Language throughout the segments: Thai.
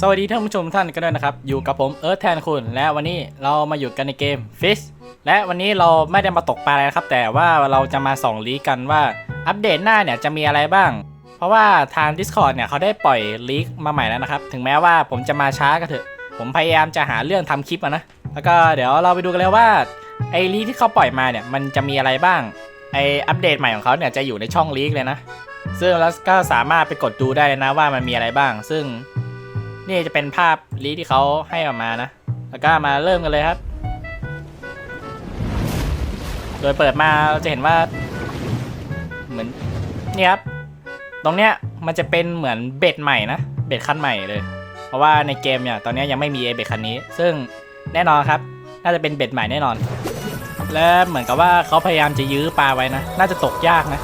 สวัสดีท่านผู้ชมท่านกันด้วยนะครับ อยู่กับผมเอิร์ธแทนคุณ และวันนี้เรามาอยู่กันในเกม Fish และวันนี้เราไม่ได้มาตกปลาอะไรนะครับ แต่ว่าเราจะมาส่องลีกกันว่าอัปเดตหน้าเนี่ยจะมีอะไรบ้าง เพราะว่าทาง Discord เนี่ยเขาได้ปล่อยลีกมาใหม่แล้วนะครับ ถึงแม้ว่าผมจะมาช้าก็เถอะ ผมพยายามจะหาเรื่องทำคลิปนะ แล้วก็เดี๋ยวเราไปดูกันเลยว่าไอ้ลีกที่เขาปล่อยมาเนี่ยมันจะมีอะไรบ้าง ไออัปเดตใหม่ของเขาเนี่ยจะอยู่ในช่องลีกเลยนะ ซึ่งแล้วก็สามารถไปกดดูได้นะว่ามันมีอะไรบ้าง ซึ่ง นี่จะเป็นภาพลีที่เขาให้ออกมานะ แล้วก็มาเริ่มกันเลยครับ โดยเปิดมาเราจะเห็นว่า เหมือนนี่ครับ ตรงเนี้ยมันจะเป็นเหมือนเบ็ดใหม่นะ เบ็ดคันใหม่เลย เพราะว่าในเกมเนี่ยตอนนี้ยังไม่มีเบ็ดคันนี้ ซึ่งแน่นอนครับ น่าจะเป็นเบ็ดใหม่แน่นอน และเหมือนกับว่าเขาพยายามจะยื้อปลาไว้นะ น่าจะตกยากนะ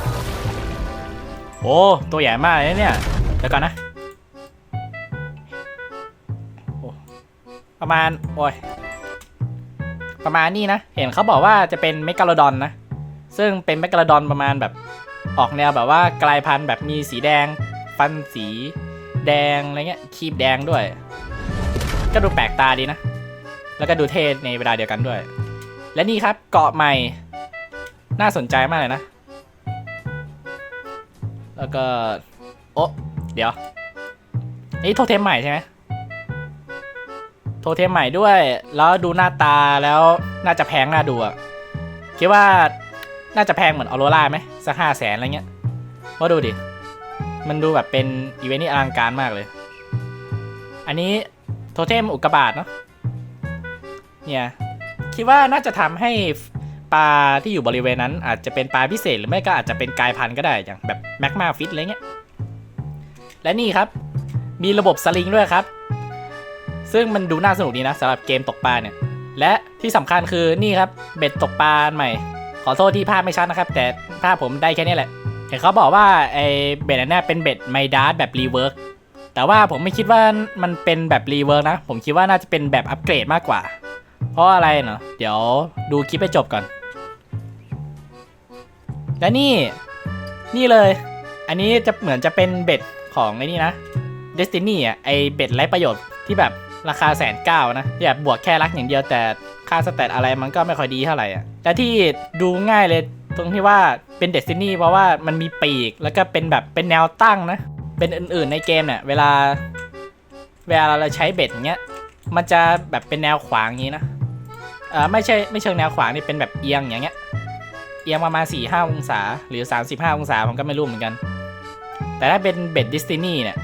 โอ้ ตัวใหญ่มากเลยเนี่ย เดี๋ยวก่อนนะ ประมาณ โอ้ย ประมาณนี้นะ เห็นเขาบอกว่าจะเป็นเมกาโลดอนนะ ซึ่งเป็นเมกาโลดอนประมาณแบบออกแนวแบบว่ากลายพันธุ์แบบมีสีแดง ฟันสีแดงอะไรเงี้ยคีบแดงด้วย ก็ดูแปลกตาดีนะ แล้วก็ดูเท่ในเวลาเดียวกันด้วย และนี่ครับเกาะใหม่ น่าสนใจมากเลยนะ แล้วก็ โอะเดี๋ยว นี่โทเทมใหม่ใช่ไหม โทเทมใหม่ด้วย แล้วดูหน้าตาแล้วน่าจะแพงน่าดูอะคิดว่าน่าจะแพงเหมือนออโรราไหมสักห้าแสนอะไรเงี้ยว่าดูดิ มันดูแบบเป็นอีเวนต์ที่อลังการมากเลย อันนี้โทเทมอุกกาบาตเนาะเนี่ยคิดว่าน่าจะทำให้ปลาที่อยู่บริเวณนั้น อาจจะเป็นปลาพิเศษหรือไม่ก็อาจจะเป็นกายพันธุ์ก็ได้อย่างแบบแมกมาฟิตอะไรเงี้ยและนี่ครับ มีระบบสลิงด้วยครับ ซึ่งมันดูน่าสนุกดีนะสำหรับเกมตกปลาเนี่ย และที่สำคัญคือนี่ครับเบ็ดตกปลาใหม่ ขอโทษที่ภาพไม่ชัดนะครับ แต่ภาพผมได้แค่นี้แหละเห็นเขาบอกว่าไอ้เบ็ดอันเนี้ยเป็นเบ็ดไมดาร์แบบรีเวิร์กแต่ว่าผมไม่คิดว่ามันเป็นแบบรีเวิร์กนะ ผมคิดว่าน่าจะเป็นแบบอัปเกรดมากกว่า เพราะอะไรเนาะเดี๋ยวดูคลิปไปจบก่อน และนี่ นี่เลย อันนี้จะเหมือนจะเป็นเบ็ดของไอ้นี่นะ Destiny อะไอเบ็ดไร้ประโยชน์ที่แบบ ราคาแสนเก้านะที่แบวกแค่รักอย่างเดียวแต่ค่าสเตตอะไรมันก็ไม่ค่อยดีเท่าไหร่อะและที่ดูง่ายเลยตรงที่ว่าเป็น Destiny เพราะว่ามันมีปีกแล้วก็เป็นแบบเป็นแนวตั้งนะ เป็นอื่นๆในเกมเนี่ยเวลา เวลาเราใช้เบ็ดอย่างเงี้ยมันจะแบบเป็นแนวขวางอย่างนี้นะเออไม่ใช่ไม่เชิงแนวขวางนี่เป็นแบบเอียงอย่างเงี้ยเอียงประมาณ4 5องศาหรือ 35 องศาผมก็ไม่รู้เหมือนกัน แต่ถ้าเป็นเบ็ดดิสตินีเนี่ย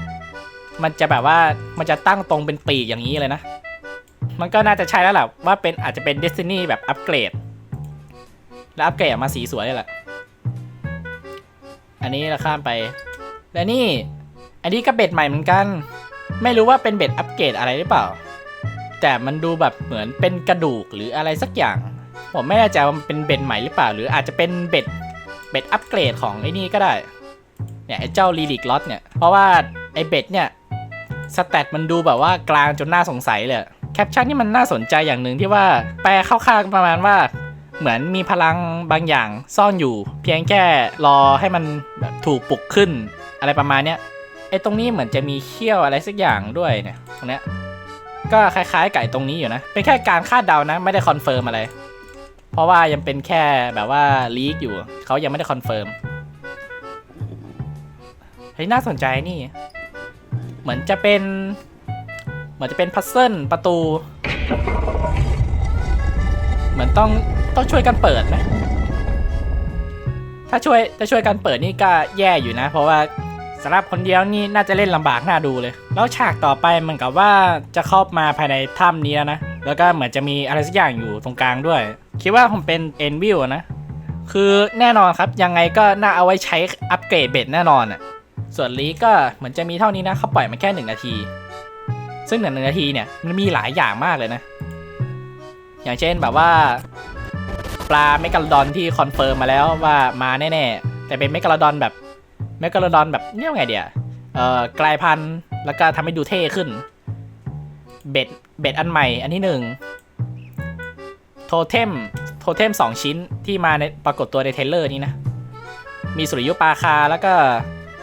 มันจะแบบว่ามันจะตั้งตรงเป็นปีกอย่างนี้เลยนะ มันก็น่าจะใช่แล้วแหละว่าเป็นอาจจะเป็น Destiny แบบอัปเกรด แล้วอัปเกรดออกมาสีสวยเลยแหละ อันนี้เราข้ามไป และนี่ อันนี้ก็เบ็ดใหม่เหมือนกัน ไม่รู้ว่าเป็นเบ็ดอัปเกรดอะไรหรือเปล่า แต่มันดูแบบเหมือนเป็นกระดูกหรืออะไรสักอย่าง ผมไม่แน่ใจว่ามันเป็นเบ็ดใหม่หรือเปล่า หรืออาจจะเป็นเบ็ดเบ็ดอัปเกรดของไอ้นี่ก็ได้ เนี่ยไอ้เจ้าลีลิกล็อตเนี่ย เพราะว่าไอ้เบ็ดเนี่ย สแตทมันดูแบบว่ากลางจนน่าสงสัยเลยแคปชั่นนี่มันน่าสนใจอย่างหนึ่งที่ว่าแปลคร่าวๆประมาณว่า เหมือนมีพลังบางอย่างซ่อนอยู่ เพียงแค่รอให้มันแบบถูกปลุกขึ้นอะไรประมาณเนี้ยไอ้ตรงนี้เหมือนจะมีเขี้ยวอะไรสักอย่างด้วยเนี่ยตรงเนี้ยก็คล้ายๆไอ้ตรงนี้อยู่นะ เป็นแค่การคาดเดานะ ไม่ได้คอนเฟิร์มอะไร เพราะว่ายังเป็นแค่แบบว่าลีกอยู่ เขายังไม่ได้คอนเฟิร์ม เฮ้ยน่าสนใจนี่ มือนจะเป็น เหมือนจะเป็นพัซเซิลประตู เหมือนต้องต้องช่วยกันเปิดนะ ถ้าช่วยถ้าช่วยกันเปิดนี่ก็แย่อยู่นะ เพราะว่าสำหรับคนเดียวนี่น่าจะเล่นลำบากน่าดูเลย แล้วฉากต่อไปเหมือนกับว่าจะเข้ามาภายในถ้ำนี้แล้วนะ แล้วก็เหมือนจะมีอะไรสักอย่างอยู่ตรงกลางด้วย คิดว่าผมเป็นเอ็นวิวนะ คือแน่นอนครับยังไงก็น่าเอาไว้ใช้อัปเกรดเบ็ดแน่นอนอะ ส่วนลีก็เหมือนจะมีเท่านี้นะเขาปล่อยมาแค่หนึ่งนาที ซึ่งหนึ่งนาทีเนี่ยมันมีหลายอย่างมากเลยนะ อย่างเช่นแบบว่า ปลาเมกาลดอนที่คอนเฟิร์มมาแล้วว่ามาแน่ๆ แต่เป็นเมกาลดอนแบบเมกาลดอนแบบเรียกว่าไงเดียเอ่อกลายพันธุ์แล้วก็ทำให้ดูเท่ขึ้น เบ็ดเบ็ดอันใหม่อันที่หนึ่งโทเทมโทเทมสองชิ้นที่มาในปรากฏตัวในเทเลอร์นี้นะ มีสุริยุปราคาแล้วก็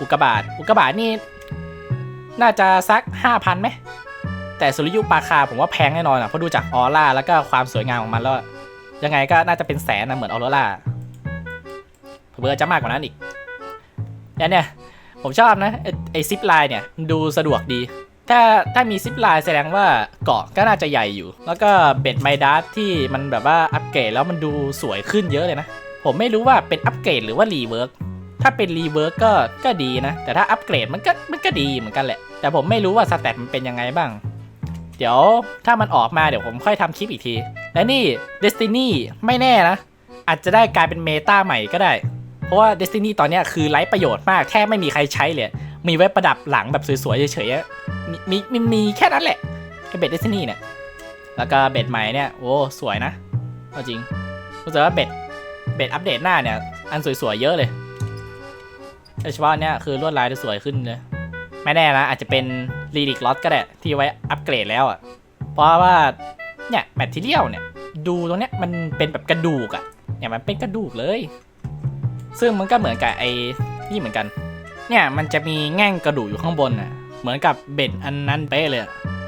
อุกกาบาตอุกกาบาตนี่ น่าจะสักห้าพันไหม แต่สุริยุปราคาผมว่าแพงแน่นอนอะเพราะดูจากออร่าแล้วก็ความสวยงามของมันแล้ว ยังไงก็น่าจะเป็นแสนนะเหมือนออโรร่าเบอร์จะมากกว่านั้นอีกเนี่ยเนี่ยผมชอบนะไอ้ไอซิปไลน์เนี่ยดูสะดวกดี ถ้าถ้ามีซิปไลน์แสดงว่าเกาะก็น่าจะใหญ่อยู่ แล้วก็เบ็ดไมดัสที่มันแบบว่าอัปเกรดแล้วมันดูสวยขึ้นเยอะเลยนะ ผมไม่รู้ว่าเป็นอัปเกรดหรือว่ารีเวิร์ก ถ้าเป็นรีเวิร์กก็ก็ดีนะ แต่ถ้าอัปเกรดมันก็มันก็ดีเหมือนกันแหละ แต่ผมไม่รู้ว่าสแตทมันเป็นยังไงบ้าง เดี๋ยวถ้ามันออกมาเดี๋ยวผมค่อยทำคลิปอีกที และนี่ Destiny ไม่แน่นะ อาจจะได้กลายเป็นเมตาใหม่ก็ได้ เพราะว่า Destiny ตอนนี้คือไร้ประโยชน์มากแทบไม่มีใครใช้เลย มีไว้ประดับหลังแบบสวยๆเฉยๆมีมีมีมีแค่นั้นแหละเบ็ด Destiny เนี่ย แล้วก็เบ็ดใหม่เนี่ยโอ้สวยนะเอาจริงรู้สึกว่าเบ็ดเบ็ดอัปเดตหน้าเนี่ยอันสวยๆเยอะเลย โดยเฉพาะเนี่ยคือลวดลายจะสวยขึ้นเลยไม่แน่นะอาจจะเป็นรีดิกล็อตก็ได้ที่ไว้อัปเกรดแล้วอะ เพราะว่าเนี่ยแมทเทียลเนี่ยดูตรงเนี้ยมันเป็นแบบกระดูกอะเนี่ยมันเป็นกระดูกเลย ซึ่งมันก็เหมือนกับไอ้นี่เหมือนกัน เนี่ยมันจะมีแง่งกระดูกอยู่ข้างบนอะเหมือนกับเบ็ดอันนั้นเป๊ะเลย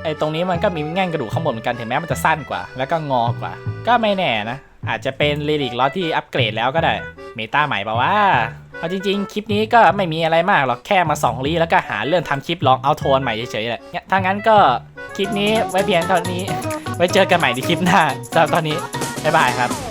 ไอ้ตรงนี้มันก็มีแง่งกระดูกข้างบนเหมือนกันถึงแม้มันจะสั้นกว่า แล้วก็งอกว่า ก็ไม่แน่นะอาจจะเป็นรีดิกลอตที่อัปเกรดแล้วก็ได้เมตาใหม่ป่าว่า เอาจริงๆ คลิปนี้ก็ไม่มีอะไรมากหรอกแค่มาสองลีแล้วก็หาเรื่องทำคลิปลองเอาโทนใหม่เฉยๆแหละเนี่ยถ้างั้นก็คลิปนี้ไว้เพียงเท่านี้ ไว้เจอกันใหม่ในคลิปหน้าสำหรับตอนนี้บ๊ายบายครับ